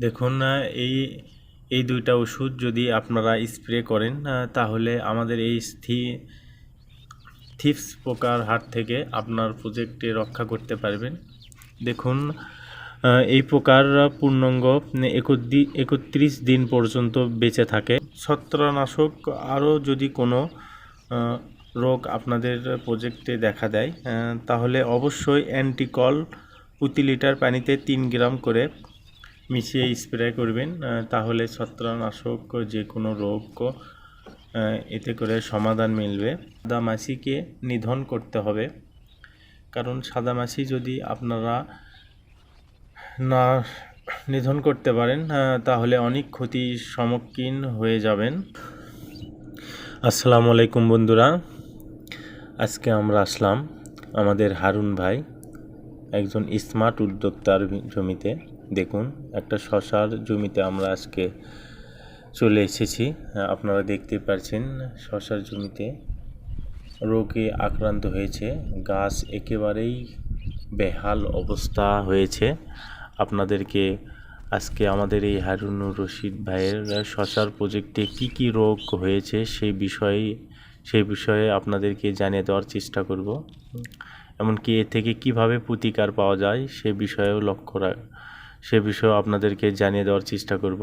দেখুন এই এই দুইটা ওষুধ যদি আপনারা স্প্রে করেন তাহলে আমাদের এই স্থি, থিপস পোকার হাত থেকে আপনার প্রজেক্টে রক্ষা করতে পারবেন। দেখুন এই পোকার পূর্ণাঙ্গ একত্রিশ দিন পর্যন্ত বেঁচে থাকে। ছত্রাকনাশক আরও যদি কোনো রোগ আপনাদের প্রজেক্টে দেখা দেয় তাহলে অবশ্যই অ্যান্টিকল প্রতি লিটার পানিতে তিন গ্রাম করে মিশিয়ে স্প্রে করবেন তাহলে ছত্রাকনাশক যে কোনো রোগ এতে করে সমাধান মিলবে। সাদা মাছিকে নিধন করতে হবে, কারণ সাদা মাছি যদি আপনারা না নিধন করতে পারেন তাহলে অনেক ক্ষতির সম্মুখীন হয়ে যাবেন। আসসালামু আলাইকুম বন্ধুরা, আজকে আমরা আসলাম আমাদের হারুন ভাই, একজন স্মার্ট উদ্যোক্তার জমিতে। দেখুন, একটা শশার জমিতে আমরা আজকে চলে এসেছি। আপনারা দেখতে পাচ্ছেন শশার জমিতে রোগে আক্রান্ত হয়েছে। গাছ একেবারেই বেহাল অবস্থা হয়েছে। আপনাদেরকে আজকে আমাদের এই হারুনুর রশিদ ভাইয়ের শশার প্রজেক্টে কি কি রোগ হয়েছে সেই বিষয়ে সেই বিষয়ে আপনাদেরকে জানিয়ে দেওয়ার চেষ্টা করব। এমনকি এ থেকে কীভাবে প্রতিকার পাওয়া যায় সে বিষয়েও লক্ষ্য রাখ সে বিষয়ে আপনাদেরকে জানিয়ে দেওয়ার চেষ্টা করব।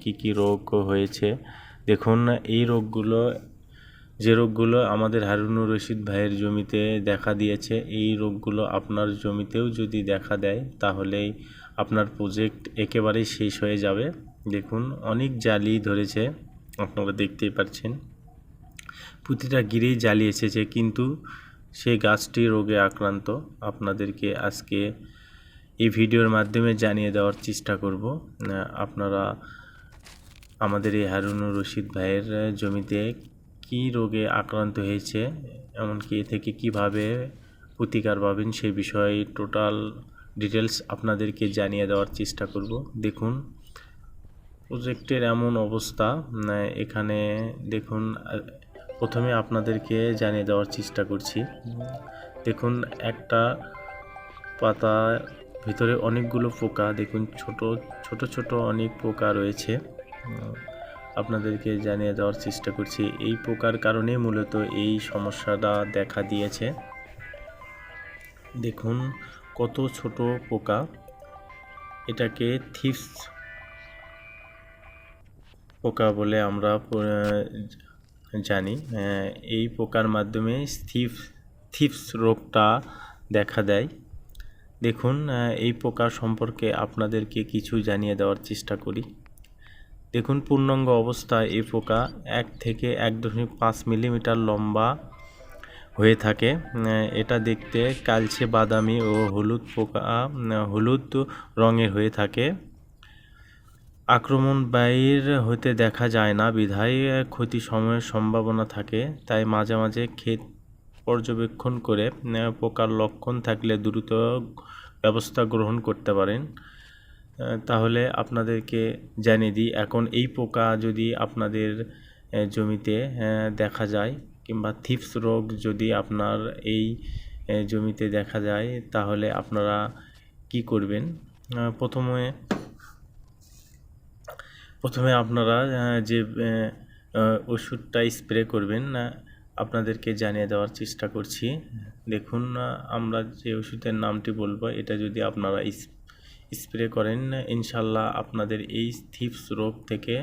কি কি রোগ হয়েছে? দেখুন, এই রোগগুলো, যে রোগগুলো আমাদের হারুনুর রশিদ ভাইয়ের জমিতে দেখা দিয়েছে, এই রোগগুলো আপনার জমিতেও যদি দেখা দেয়, তাহলেই আপনার প্রজেক্ট একেবারেই শেষ হয়ে যাবে। দেখুন, অনেক জালি ধরেছে, আপনারা দেখতেই পাচ্ছেন। প্রতিটা গিরেই জালি এসেছে, কিন্তু সেই গাছটি রোগে আক্রান্ত। আপনাদেরকে আজকে এই ভিডিওর মাধ্যমে জানিয়ে দেওয়ার চেষ্টা করব আপনারা আমাদের এই হারুনুর রশিদ ভাইয়ের জমিতে কি রোগে আক্রান্ত হয়েছে, এমনকি এ থেকে কীভাবে প্রতিকার পাবেন সেই বিষয়ে টোটাল ডিটেলস আপনাদেরকে জানিয়ে দেওয়ার চেষ্টা করব। দেখুন প্রজেক্টের এমন অবস্থা এখানে দেখুন প্রথমে আপনাদেরকে জানিয়ে দেওয়ার চেষ্টা করছি। দেখুন, একটা পাতা ভিতরে অনেকগুলো পোকা, দেখুন ছোট ছোট ছোট অনেক পোকা রয়েছে। আপনাদেরকে জানিয়ে দেওয়ার চেষ্টা করছি, এই পোকার কারণে মূলত এই সমস্যাটা দেখা দিয়েছে। দেখুন কত ছোট পোকা, এটাকে থিপস পোকা বলে আমরা জানি। এই পোকার মাধ্যমে থিপস থিপস রোগটা দেখা দেয়। দেখুন এই পোকা সম্পর্কে আপনাদেরকে কিছু জানিয়ে দেওয়ার চেষ্টা করি। দেখুন, পূর্ণাঙ্গ অবস্থায় এই পোকা এক থেকে এক দশমিক পাঁচ মিলিমিটার লম্বা হয়ে থাকে। এটা দেখতে কালচে বাদামি ও হলুদ পোকা হলুদ রঙের হয়ে থাকে। আক্রমণ বাইর হতে দেখা যায় না, বিধায় ক্ষতি সময়ের সম্ভাবনা থাকে, তাই মাঝে মাঝে ক্ষেত পর্যবেক্ষণ করে পোকার লক্ষণ থাকলে দ্রুত ব্যবস্থা গ্রহণ করতে পারেন। তাহলে আপনাদেরকে জানিয়ে দিই, এখন এই পোকা যদি আপনাদের জমিতে দেখা যায় কিংবা থিপস রোগ যদি আপনার এই জমিতে দেখা যায়, তাহলে আপনারা কি করবেন? প্রথমে প্রথমে আপনারা যে ওষুধটা স্প্রে করবেন আপনাদেরকে জানিয়ে দেওয়ার চেষ্টা করছি। দেখুন, আমরা যে ওষুধের নামটি বলব, এটা যদি আপনারা স্প্রে করেন, ইনশাল্লাহ আপনাদের এই থিপস রোগ থেকে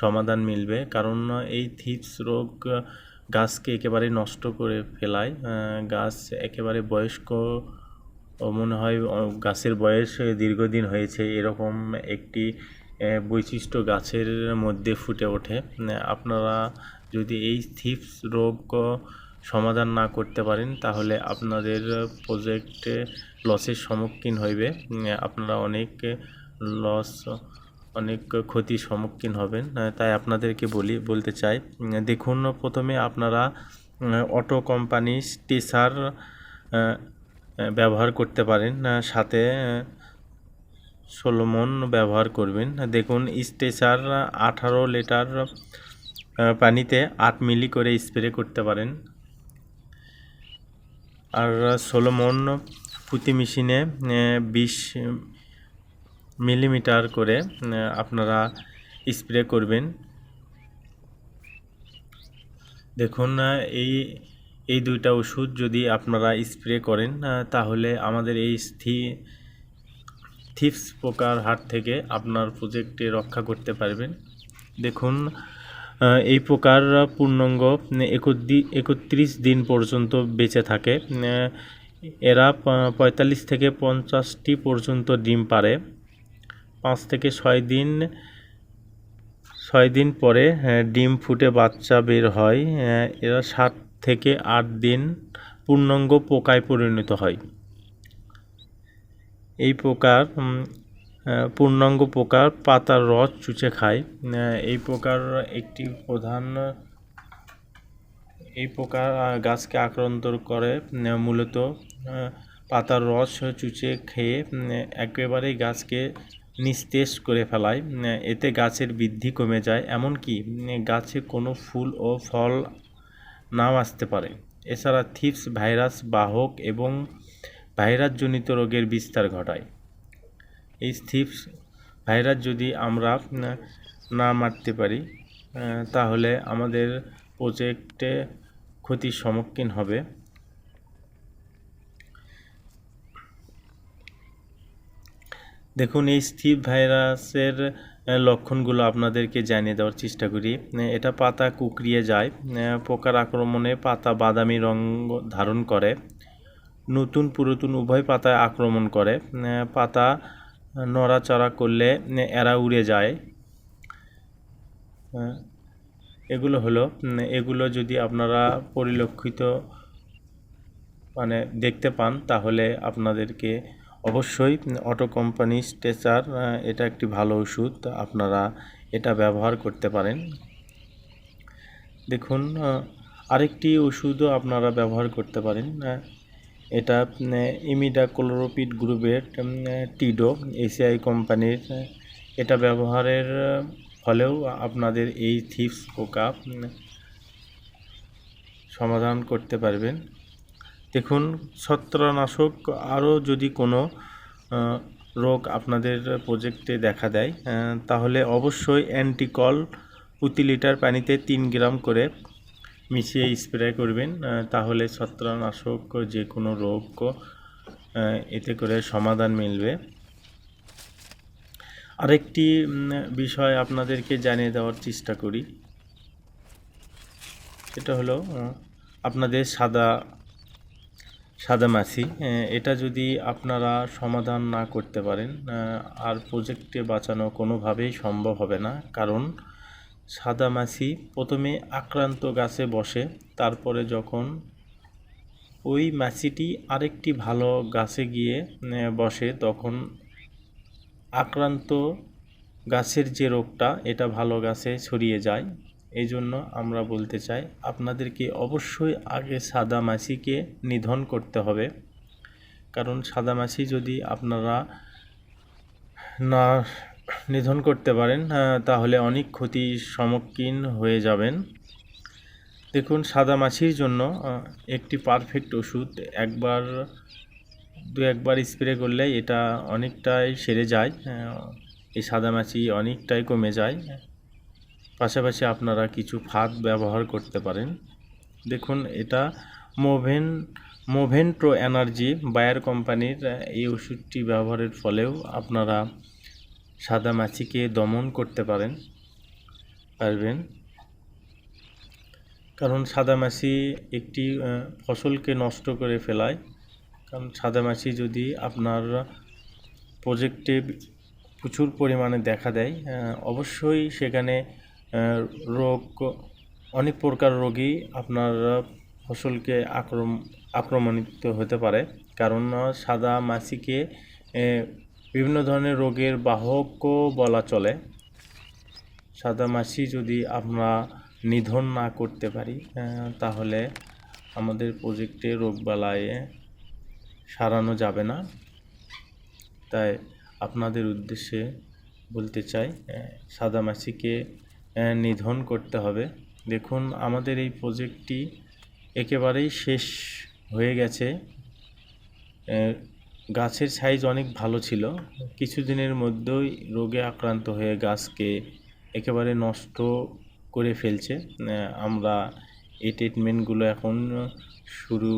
সমাধান মিলবে। কারণ এই থিপস রোগ গাছকে একেবারে নষ্ট করে ফেলায়। গাছ একেবারে বয়স্ক মনে হয় গাছের বয়স দীর্ঘদিন হয়েছে। এরকম একটি বৈশিষ্ট্য গাছের মধ্যে ফুটে ওঠে। আপনারা যদি এই থিপস রোগ সমাধান না করতে পারেন, তাহলে আপনাদের প্রজেক্টে লসের সম্মুখীন হইবে। আপনারা অনেক লস অনেক ক্ষতির সম্মুখীন হবেন। তাই আপনাদেরকে বলি, বলতে চাই, দেখুন প্রথমে আপনারা অটো কোম্পানি স্টেসার ব্যবহার করতে পারেন। সাথে সোলোমন ব্যবহার করবেন। দেখুন স্টেসার আঠারো লিটার পানিতে আট মিলি করে স্প্রে করতে পারেন। আর সোলোমন প্রতি মেশিনে বিশ মিলিমিটার করে আপনারা স্প্রে করবেন। দেখুন এই এই দুইটা ওষুধ যদি আপনারা স্প্রে করেন তাহলে আমাদের এই স্থি, থিপস পোকার হাত থেকে আপনার প্রজেক্টে রক্ষা করতে পারবেন। দেখুন এই পোকার পূর্ণাঙ্গ একত্রিশ দিন পর্যন্ত বেঁচে থাকে। এরা পঁয়তাল্লিশ থেকে পঞ্চাশটি পর্যন্ত ডিম পারে পাঁচ থেকে ছয় দিন ছয় দিন পরে ডিম ফুটে বাচ্চা বের হয়। এরা সাত থেকে আট দিন পূর্ণাঙ্গ পোকায় পরিণত হয়। এই আহ, পূর্ণাঙ্গ পোকার পাতার রস চুচে খায়। এই পোকার একটি প্রধান, এই পোকা গাছকে আক্রান্ত করে মূলত পাতার রস চুচে খেয়ে একেবারেই গাছকে নিস্তেজ করে ফেলায়। এতে গাছের বৃদ্ধি কমে যায়, এমনকি গাছে কোনো ফুল ও ফল নাও আসতে পারে। এছাড়া থিপস ভাইরাস, বাহক এবং ভাইরাসজনিত রোগের বিস্তার ঘটায়। এই থিপস ভাইরাস যদি আমরা না- না মারতে পারি তাহলে আমাদের প্রজেক্টে ক্ষতির সম্মুখীন হবে। দেখুন, এই স্থিপ ভাইরাসের লক্ষণগুলো আপনাদেরকে জানিয়ে দেওয়ার চেষ্টা করি। এটা পাতা কুকড়িয়ে যায় পোকার আক্রমণে পাতা বাদামি রং ধারণ করে, নতুন পুরাতন উভয় পাতায় আক্রমণ করে পাতা নড়াচড়া করলে এরা উড়ে যায়। আহ, এগুলো হলো এগুলো যদি আপনারা পরিলক্ষিত মানে দেখতে পান তাহলে আপনাদেরকে অবশ্যই অটো কোম্পানি স্ট্রেচার এটা একটি ভালো ওষুধ আপনারা এটা ব্যবহার করতে পারেন। দেখুন আরেকটি ওষুধও আপনারা ব্যবহার করতে পারেন এটা ইমিডা ক্লোরোপিড গ্রুপের টিডো, এসিআই কোম্পানির এটা ব্যবহারের ফলেও আপনাদের এই থিপস পোকা সমাধান করতে পারবেন। দেখুন, ছত্রাকনাশক আরও যদি কোনো রোগ আপনাদের প্রজেক্টে দেখা দেয় তাহলে অবশ্যই অ্যান্টিকল প্রতি লিটার পানিতে তিন গ্রাম করে মিশিয়ে স্প্রে করবেন তাহলে ছত্রাকনাশক যে কোনো রোগ এতে করে সমাধান মিলবে। আরেকটি বিষয় আপনাদেরকে জানিয়ে দেওয়ার চেষ্টা করি। এটা হলো আপনাদের সাদা সাদা মাছি এটা যদি আপনারা সমাধান না করতে পারেন আর প্রজেক্টে বাঁচানো কোনোভাবেই সম্ভব হবে না। কারণ সাদা মাছি প্রথমে আক্রান্ত গাছে বসে, তারপরে যখন ওই মাছিটি আরেকটি ভালো গাছে গিয়ে বসে, তখন আক্রান্ত গাছের যে রোগটা, এটা ভালো গাছে ছড়িয়ে যায়। এই জন্য আমরা বলতে চাই, আপনাদেরকে অবশ্যই আগে সাদা মাছিকে নিধন করতে হবে। কারণ সাদা মাছি যদি আপনারা না নিধন করতে পারেন তাহলে অনেক ক্ষতির সম্মুখীন হয়ে যাবেন। দেখুন, সাদা মাছির জন্য একটি পারফেক্ট ওষুধ, একবার, দু একবার স্প্রে করলে এটা অনেকটাই সেরে যায় এই সাদা মাছি অনেকটাই কমে যায়। পাশাপাশি আপনারা কিছু ফাঁদ ব্যবহার করতে পারেন। দেখুন, এটা মোভেন মোভেন্ট্রো এনার্জি বায়ার কোম্পানির এই ওষুধটি ব্যবহারের ফলেও আপনারা সাদা মাছিকে দমন করতে পারেন, পারবেন। কারণ সাদা মাছি একটি ফসলকে নষ্ট করে ফেলায়। কারণ সাদা মাছি যদি আপনার প্রজেক্টে প্রচুর পরিমাণে দেখা দেয় অবশ্যই সেখানে রোগ, অনেক প্রকার রোগী আপনার ফসলকে আক্রম, আক্রমণিত হতে পারে। কারণ সাদা মাছিকে বিভিন্ন ধরনের রোগের বাহকও বলা চলে। সাদা মাছি যদি আমরা নিধন না করতে পারি তাহলে আমাদের প্রজেক্টে রোগবালায় সারানো যাবে না। তাই আপনাদের উদ্দেশ্যে বলতে চাই আহ, সাদা মাছিকে নিধন করতে হবে। দেখুন আমাদের এই প্রজেক্টটি একেবারেই শেষ হয়ে গেছে। গাছের সাইজ অনেক ভালো ছিল। কিছুদিনের মধ্যেই রোগে আক্রান্ত হয়ে গাছকে একেবারে নষ্ট করে ফেলছে। আমরা এই ট্রিটমেন্টগুলো এখন শুরু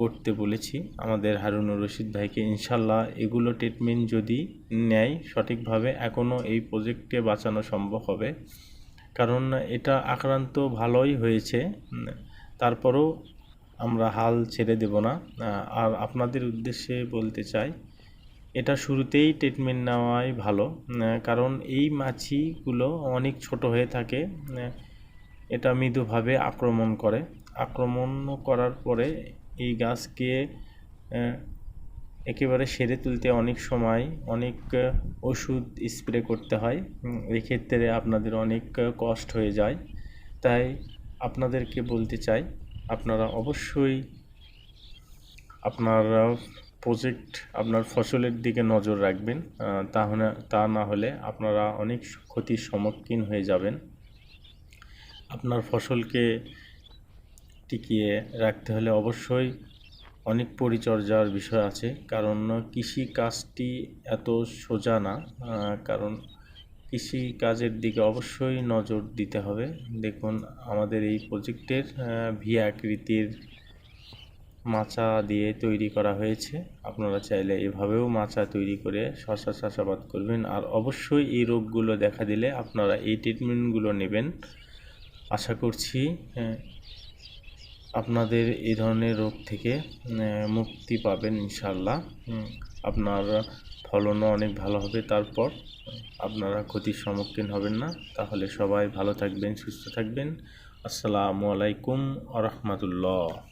করতে বলেছি। আমাদের হারুনুর রশিদ ভাইকে ইনশাল্লাহ এগুলো ট্রিটমেন্ট যদি নেয় সঠিকভাবে এখনও এই প্রজেক্টকে বাঁচানো সম্ভব হবে। কারণ এটা আক্রান্ত ভালোই হয়েছে। তারপরেও আমরা হাল ছেড়ে দেব না। আর আপনাদের উদ্দেশ্যে বলতে চাই, এটা শুরুতেই ট্রিটমেন্ট নেওয়াই ভালো কারণ এই মাছিগুলো অনেক ছোট হয়ে থাকে এটা মৃদুভাবে আক্রমণ করে। আক্রমণ করার পরে এই গাছকে একেবারে সেরে তুলতে অনেক সময় অনেক ওষুধ স্প্রে করতে হয়। এক্ষেত্রে আপনাদের অনেক কষ্ট হয়ে যায়। তাই আপনাদেরকে বলতে চাই আপনারা অবশ্যই আপনার প্রজেক্ট আপনার ফসলের দিকে নজর রাখবেন তাহলে তা না হলে আপনারা অনেক ক্ষতির সম্মুখীন হয়ে যাবেন। আপনার ফসলকে টিকিয়ে রাখতে হলে অবশ্যই অনেক পরিচর্যার বিষয় আছে, কারণ কৃষি কাজটি এত সোজা না কারণ কৃষি কাজের দিকে অবশ্যই নজর দিতে হবে। দেখুন, আমাদের এই প্রজেক্টের ভি আকৃতির মাচা দিয়ে তৈরি করা হয়েছে। আপনারা চাইলে এভাবেও মাচা তৈরি করে শশা চাষাবাদ করবেন। আর অবশ্যই এই রোগগুলো দেখা দিলে আপনারা এই ট্রিটমেন্টগুলো নেবেন। আশা করছি আপনাদের এই ধরনের রোগ থেকে মুক্তি পাবেন ইনশাল্লাহ আপনার ফলনও অনেক ভালো হবে, তারপর আপনারা ক্ষতির সম্মুখীন হবেন না। তাহলে সবাই ভালো থাকবেন, সুস্থ থাকবেন। আসসালামু আলাইকুম আ